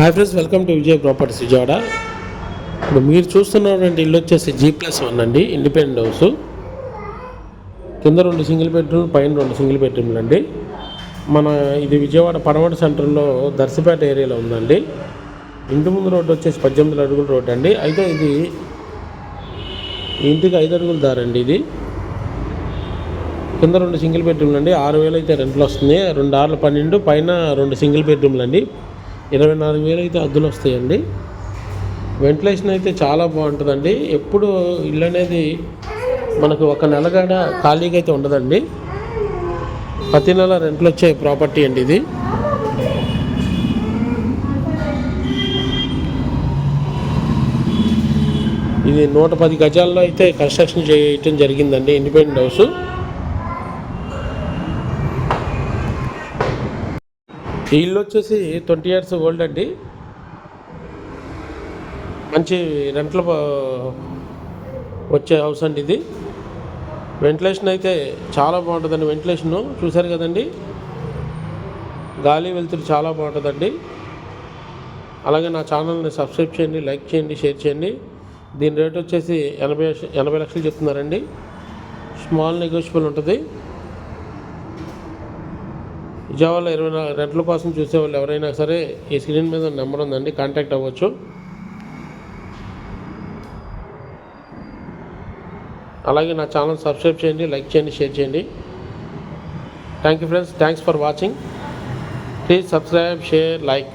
Hi friends welcome to Vijay properties Vijayawada ఇప్పుడు మీరు చూస్తున్నటువంటి ఇల్లు వచ్చేసి జీ ప్లస్ వన్ అండి ఇండిపెండెంట్ హౌస్ కింద రెండు సింగిల్ బెడ్రూమ్ పైన రెండు సింగిల్ బెడ్రూమ్లు అండి. మన ఇది విజయవాడ పడమటి సెంటర్లో దర్శపేట ఏరియాలో ఉందండి. ఇంటి ముందు రోడ్డు వచ్చేసి పద్దెనిమిది అడుగుల రోడ్డు అండి. అయితే ఇది ఇంటికి ఐదు అడుగుల దారండి ఇది. కింద రెండు సింగిల్ బెడ్రూమ్లు అండి. ఆరు వేలు అయితే రెంట్లు వస్తుంది. రెండు ఆరులు పన్నెండు పైన రెండు సింగిల్ బెడ్రూమ్లు అండి. ఇరవై నాలుగు వేలు అయితే అద్దులు వస్తాయండి వెంటిలేషన్ అయితే చాలా బాగుంటుందండి. ఎప్పుడు ఇల్లు అనేది మనకు ఒక నెలగాడ ఖాళీగా అయితే ఉండదండి. ప్రతి నెల రెంట్లు వచ్చే ప్రాపర్టీ అండి ఇది. ఇది నూట పది గజాల్లో అయితే కన్స్ట్రక్షన్ చేయటం జరిగిందండి. Independent house. ఈ ఇల్లు వచ్చేసి ట్వంటీ ఇయర్స్ ఓల్డ్ అండి. మంచి రెంట్ల వచ్చే హౌస్ అండి ఇది. వెంటిలేషన్ అయితే చాలా బాగుంటుందండి వెంటిలేషను. చూశారు కదండి? గాలి వెలుతురు చాలా బాగుంటుందండి. అలాగే నా ఛానల్ని సబ్స్క్రైబ్ చేయండి లైక్ చేయండి షేర్ చేయండి. దీని రేట్ వచ్చేసి ఎనభై ఎనభై లక్షలు చెప్తున్నారండి. స్మాల్ నెగోషియబుల్ ఉంటుంది. విజయవాడలో ఇరవై నాలుగు రెంట్ల కోసం చూసేవాళ్ళు ఎవరైనా సరే ఈ స్క్రీన్ మీద నెంబర్ ఉందండి కాంటాక్ట్ అవ్వచ్చు. అలాగే నా ఛానల్ సబ్స్క్రైబ్ చేయండి లైక్ చేయండి షేర్ చేయండి. Thank you friends thanks for watching please subscribe share like